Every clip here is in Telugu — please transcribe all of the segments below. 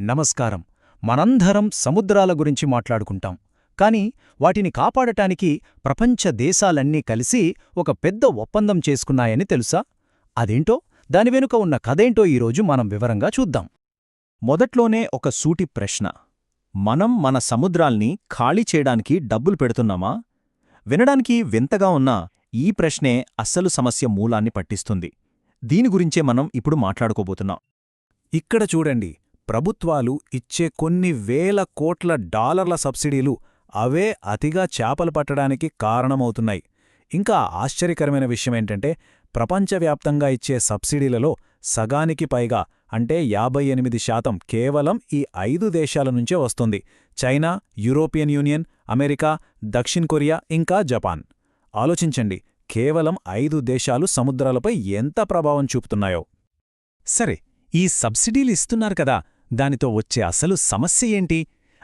నమస్కారం. మనందరం సముద్రాల గురించి మాట్లాడుకుంటాం. కాని వాటిని కాపాడటానికి ప్రపంచ దేశాలన్నీ కలిసి ఒక పెద్ద ఒప్పందం చేసుకున్నాయని తెలుసా? అదేంటో? దాని వెనుక ఉన్న కథేంటో ఈరోజు మనం వివరంగా చూద్దాం. మొదట్లోనే ఒక సూటి ప్రశ్న. మనం మన సముద్రాల్ని ఖాళీ చేయడానికి డబ్బులు పెడుతున్నామా? వినడానికి వింతగా ఉన్నా ఈ ప్రశ్నే అస్సలు సమస్య మూలాన్ని పట్టిస్తుంది. దీని గురించే మనం ఇప్పుడు మాట్లాడుకోబోతున్నాం. ఇక్కడ చూడండి. ప్రభుత్వాలు ఇచ్చే కొన్ని వేల కోట్ల డాలర్ల సబ్సిడీలు అవే అతిగా చేపలు పట్టడానికి కారణమవుతున్నాయి. ఇంకా ఆశ్చర్యకరమైన విషయమేంటంటే ప్రపంచవ్యాప్తంగా ఇచ్చే సబ్సిడీలలో సగానికి పైగా అంటే యాభై ఎనిమిది శాతం కేవలం ఈ ఐదు దేశాల నుంచే వస్తుంది. చైనా యూరోపియన్ యూనియన్ అమెరికా దక్షిణ్ కొరియా ఇంకా జపాన్. ఆలోచించండి కేవలం ఐదు దేశాలు సముద్రాలపై ఎంత ప్రభావం చూపుతున్నాయో. సరే ఈ సబ్సిడీలు ఇస్తున్నారు కదా దానితో వచ్చే అసలు సమస్య ఏంటి?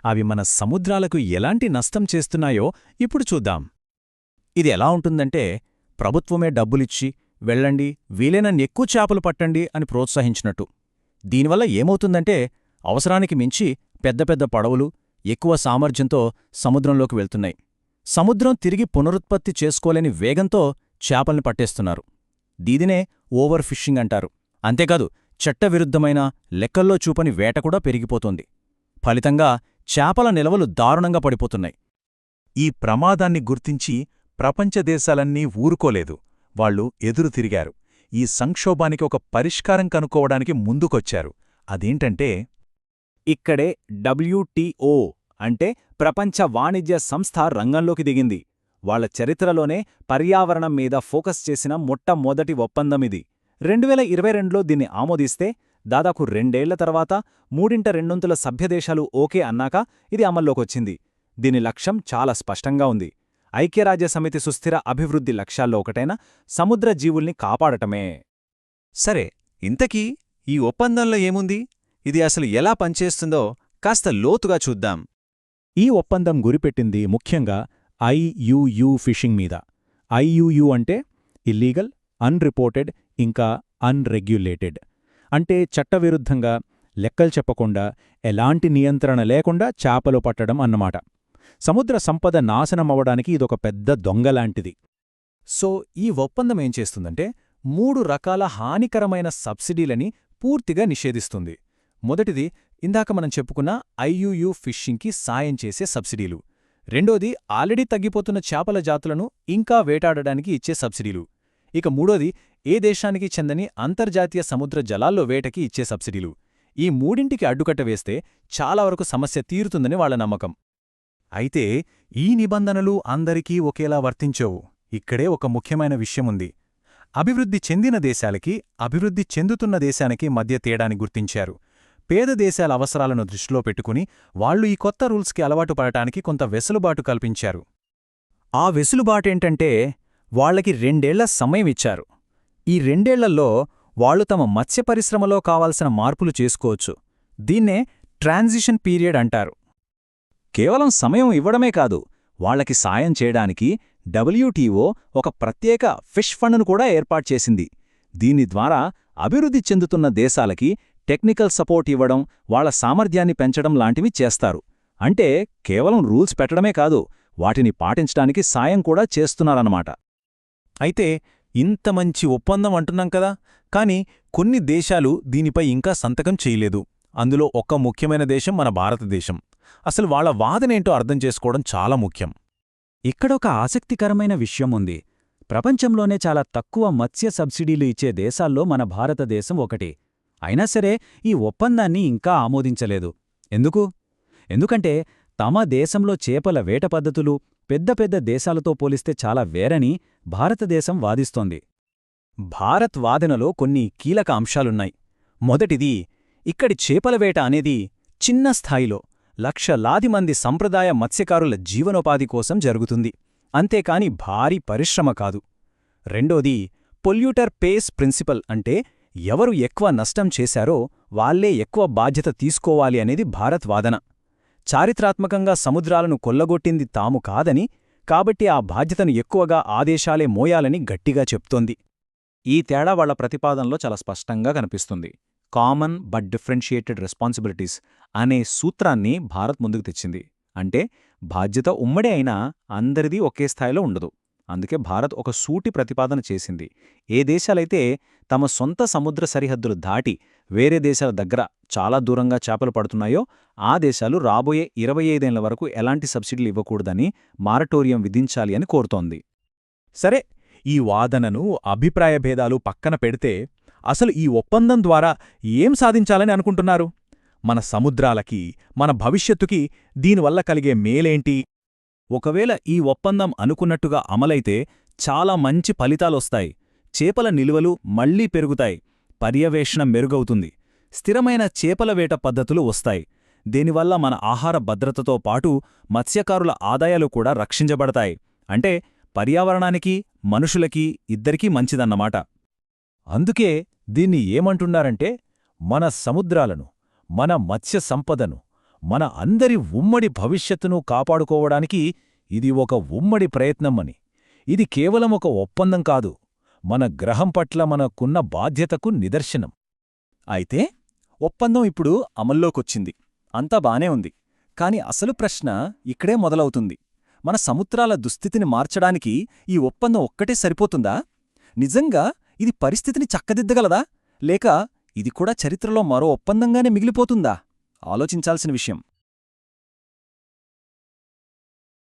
అవి మన సముద్రాలకు ఎలాంటి నష్టం చేస్తున్నాయో ఇప్పుడు చూద్దాం. ఇది ఎలా ఉంటుందంటే ప్రభుత్వమే డబ్బులిచ్చి వెళ్ళండి వీలైనన్ని ఎక్కువ చేపలు పట్టండి అని ప్రోత్సహించినట్టు. దీనివల్ల ఏమవుతుందంటే అవసరానికి మించి పెద్ద పెద్ద పడవలు ఎక్కువ సామర్థ్యంతో సముద్రంలోకి వెళ్తున్నాయి. సముద్రం తిరిగి పునరుత్పత్తి చేసుకోలేని వేగంతో చేపల్ని పట్టేస్తున్నారు. దీదినే ఓవర్ ఫిషింగ్ అంటారు. అంతేకాదు చట్టవిరుద్ధమైన లెక్కల్లో చూపని వేట కూడా పెరిగిపోతోంది. ఫలితంగా చేపల నిలవలు దారుణంగా పడిపోతున్నాయి. ఈ ప్రమాదాన్ని గుర్తించి ప్రపంచ దేశాలన్నీ ఊరుకోలేదు. వాళ్ళు ఎదురు తిరిగారు. ఈ సంక్షోభానికి ఒక పరిష్కారం కనుక్కోవడానికి ముందుకొచ్చారు. అదేంటంటే ఇక్కడే డబ్ల్యూటీఓ అంటే ప్రపంచ వాణిజ్య సంస్థ రంగంలోకి దిగింది. వాళ్ళ చరిత్రలోనే పర్యావరణం మీద ఫోకస్ చేసిన మొట్టమొదటి ఒప్పందమిది రెండువేల ఇరవై రెండులో దీన్ని ఆమోదిస్తే దాదాపు రెండేళ్ళ తర్వాత మూడింట రెండొంతుల సభ్యదేశాలు ఓకే అన్నాక ఇది అమల్లోకొచ్చింది. దీని లక్ష్యం చాలా స్పష్టంగా ఉంది. ఐక్యరాజ్యసమితి సుస్థిర అభివృద్ధి లక్ష్యాల్లో ఒకటైన సముద్ర జీవుల్ని కాపాడటమే. సరే ఇంతకీ ఈ ఒప్పందంలో ఏముంది? ఇది అసలు ఎలా పనిచేస్తుందో కాస్త లోతుగా చూద్దాం. ఈ ఒప్పందం గురిపెట్టింది ముఖ్యంగా ఐయుయు ఫిషింగ్ మీద. ఐయుయు అంటే ఇల్లీగల్ అన్రిపోర్టెడ్ ఇంకా అన్రెగ్యులేటెడ్. అంటే చట్టవిరుద్ధంగా లెక్కలు చెప్పకుండా ఎలాంటి నియంత్రణ లేకుండా చేపలు పట్టడం అన్నమాట. సముద్ర సంపద నాశనమవ్వడానికి ఇదొక పెద్ద దొంగలాంటిది సో ఈ ఒప్పందం ఏం చేస్తుందంటే మూడు రకాల హానికరమైన సబ్సిడీలని పూర్తిగా నిషేధిస్తుంది. మొదటిది ఇందాక మనం చెప్పుకున్న ఐయుయు ఫిషింగ్కి సాయం చేసే సబ్సిడీలు. రెండోది ఆల్రెడీ తగ్గిపోతున్న చేపల జాతులను ఇంకా వేటాడడానికి ఇచ్చే సబ్సిడీలు. ఇక మూడోది ఏ దేశానికి చెందని అంతర్జాతీయ సముద్ర జలాల్లో వేటకి ఇచ్చే సబ్సిడీలు. ఈ మూడింటికి అడ్డుకట్ట వేస్తే చాలా వరకు సమస్య తీరుతుందని వాళ్ళ నమ్మకం. అయితే ఈ నిబంధనలు అందరికీ ఒకేలా వర్తించవు. ఇక్కడే ఒక ముఖ్యమైన విషయముంది. అభివృద్ధి చెందిన దేశాలకి అభివృద్ధి చెందుతున్న దేశానికి మధ్య తేడాని గుర్తించారు. పేద దేశాల అవసరాలను దృష్టిలో పెట్టుకుని వాళ్ళు ఈ కొత్త రూల్స్కి అలవాటు పడటానికి కొంత వెసులుబాటు కల్పించారు. ఆ వెసులుబాటేంటంటే వాళ్ళకి రెండేళ్ళ సమయం ఇచ్చారు. ఈ రెండేళ్ళలో వాళ్ళు తమ మత్స్య పరిశ్రమలో కావాల్సిన మార్పులు చేసుకోవచ్చు. దీన్నే ట్రాన్జిషన్ పీరియడ్ అంటారు. కేవలం సమయం ఇవ్వడమే కాదు వాళ్ళకి సాయం చేయడానికి డబ్ల్యూటీఓ ఒక ప్రత్యేక ఫిష్ ఫండ్ను కూడా ఏర్పాటు చేసింది. దీని ద్వారా అభివృద్ధి చెందుతున్న దేశాలకి టెక్నికల్ సపోర్ట్ ఇవ్వడం వాళ్ళ సామర్థ్యాన్ని పెంచడం లాంటివి చేస్తారు. అంటే కేవలం రూల్స్ పెట్టడమే కాదు వాటిని పాటించడానికి సాయం కూడా చేస్తున్నారన్నమాట. అయితే ఇంత మంచి ఒప్పందం అంటున్నాం కదా. కాని కొన్ని దేశాలు దీనిపై ఇంకా సంతకం చేయలేదు. అందులో ఒక్క ముఖ్యమైన దేశం మన భారతదేశం. అసలు వాళ్ళ వాదనేంటో అర్థం చేసుకోవడం చాలా ముఖ్యం. ఇక్కడొక ఆసక్తికరమైన విషయం ఉంది. ప్రపంచంలోనే చాలా తక్కువ మత్స్య సబ్సిడీలు ఇచ్చే దేశాల్లో మన భారతదేశం ఒకటి. అయినా సరే ఈ ఒప్పందాన్ని ఇంకా ఆమోదించలేదు. ఎందుకు? ఎందుకంటే తమ దేశంలో చేపల వేట పద్ధతులు పెద్ద పెద్ద దేశాలతో పోలిస్తే చాలా వేరని భారతదేశం వాదిస్తోంది. భారత్ వాదనలో కొన్ని కీలక అంశాలున్నాయి. మొదటిది ఇక్కడి చేపల వేట అనేది చిన్న స్థాయిలో లక్షలాది మంది సంప్రదాయ మత్స్యకారుల జీవనోపాధి కోసం జరుగుతుంది. అంతేకాని భారీ పరిశ్రమ కాదు. రెండోది పొల్యూటర్ పేస్ ప్రిన్సిపల్ అంటే ఎవరు ఎక్కువ నష్టం చేశారో వాళ్ళే ఎక్కువ బాధ్యత తీసుకోవాలి అనేది భారత్ వాదన. చారిత్రాత్మకంగా సముద్రాలను కొల్లగొట్టింది తాము కాదని కాబట్టి ఆ బాధ్యతను ఎక్కువగా ఆదేశాలే మోయాలని గట్టిగా చెప్తోంది. ఈ తేడా వాళ్ళ ప్రతిపాదనలో చాలా స్పష్టంగా కనిపిస్తుంది. కామన్ బట్ డిఫరెన్షియేటెడ్ రెస్పాన్సిబిలిటీస్ అనే సూత్రాన్ని భారత్ ముందుకు తెచ్చింది. అంటే బాధ్యత ఉమ్మడి అయినా అందరిది ఒకే స్థాయిలో ఉండదు. అందుకే భారత్ ఒక సూటి ప్రతిపాదన చేసింది. ఏ దేశాలైతే తమ సొంత సముద్ర సరిహద్దులు దాటి వేరే దేశాల దగ్గర చాలా దూరంగా చేపలు పడుతున్నాయో ఆ దేశాలు రాబోయే ఇరవై ఐదేళ్ళ వరకు ఎలాంటి సబ్సిడీలు ఇవ్వకూడదని మారటోరియం విధించాలి అని కోరుతోంది. సరే ఈ వాదనను అభిప్రాయ భేదాలు పక్కన పెడితే అసలు ఈ ఒప్పందం ద్వారా ఏం సాధించాలని అనుకుంటున్నారు? మన సముద్రాలకి మన భవిష్యత్తుకి దీనివల్ల కలిగే మేలేంటి? ఒకవేళ ఈ ఒప్పందం అనుకున్నట్టుగా అమలైతే చాలా మంచి ఫలితాలొస్తాయి. చేపల నిలువలు మళ్ళీ పెరుగుతాయి. పర్యవేక్షణ మెరుగవుతుంది. స్థిరమైన చేపల వేట పద్ధతులు వస్తాయి. దీనివల్ల మన ఆహార భద్రతతో పాటు మత్స్యకారుల ఆదాయాలు కూడా రక్షించబడతాయి. అంటే పర్యావరణానికి మనుషులకి ఇద్దరికీ మంచిదన్నమాట. అందుకే దీన్ని ఏమంటున్నారంటే మన సముద్రాలను మన మత్స్య సంపదను మన అందరి ఉమ్మడి భవిష్యత్తును కాపాడుకోవడానికి ఇది ఒక ఉమ్మడి ప్రయత్నమని ఇది కేవలం ఒక ఒప్పందం కాదు మన గ్రహం పట్ల మనకున్న బాధ్యతకు నిదర్శనం. అయితే ఒప్పందం ఇప్పుడు అమల్లోకొచ్చింది. అంతా బానే ఉంది. కాని అసలు ప్రశ్న ఇక్కడే మొదలవుతుంది. మన సముద్రాల దుస్థితిని మార్చడానికి ఈ ఒప్పందం ఒక్కటే సరిపోతుందా? నిజంగా ఇది పరిస్థితిని చక్కదిద్దగలదా? లేక ఇది కూడా చరిత్రలో మరో ఒప్పందంగానే మిగిలిపోతుందా? ఆలోచించాల్సిన విషయం.